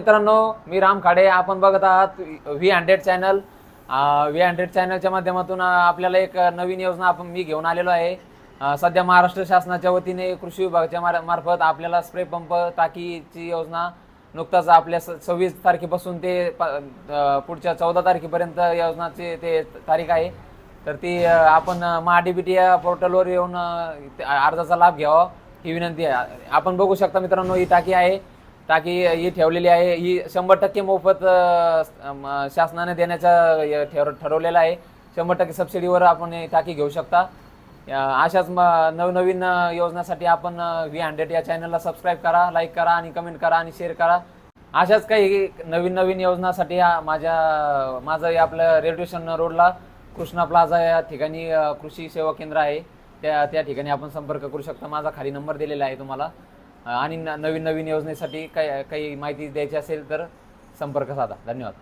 मित्रांनो मी राम खाडे. आपण बघत आहात V hundred channel V hundred चॅनलच्या माध्यमातून आपल्याला एक नवीन योजना आपण मी घेऊन आलेलो आहे. सध्या महाराष्ट्र शासनाच्या वतीने कृषी विभागाच्या मार- मार्फत आपल्याला स्प्रे पंप टाकीची योजना नुकताच आपल्या स- सव्वीस तारखेपासून ते पुढच्या चौदा तारखेपर्यंत योजनाची ते तारीख आहे. तर ती आपण महाडीबीटी या पोर्टलवर येऊन अर्जाचा लाभ घ्यावा ही विनंती आहे. आपण बघू शकता मित्रांनो ही टाकी आहे. टाकी ही ठेवलेली आहे. ही शंभर टक्के मोफत शासनाने देण्याचा ठरवलेला ठरवलेलं आहे. शंभर टक्के सबसिडीवर आपण टाकी घेऊ शकता. अशाच नवनवीन योजनासाठी आपण व्ही हंड्रेड या चॅनलला सबस्क्राईब करा लाईक करा आणि कमेंट करा आणि शेअर करा. अशाच काही नवीन नवीन योजनासाठी माझ्या माझं आपलं रेल्वे स्टेशन रोडला कृष्णा प्लाझा या ठिकाणी कृषी सेवा केंद्र आहे. त्या त्या ठिकाणी आपण संपर्क करू शकता. माझा खाली नंबर दिलेला आहे तुम्हाला. आणि न- नवीन नवीन योजनेसाठी काही काही माहिती द्यायची असेल तर संपर्क साधा. धन्यवाद.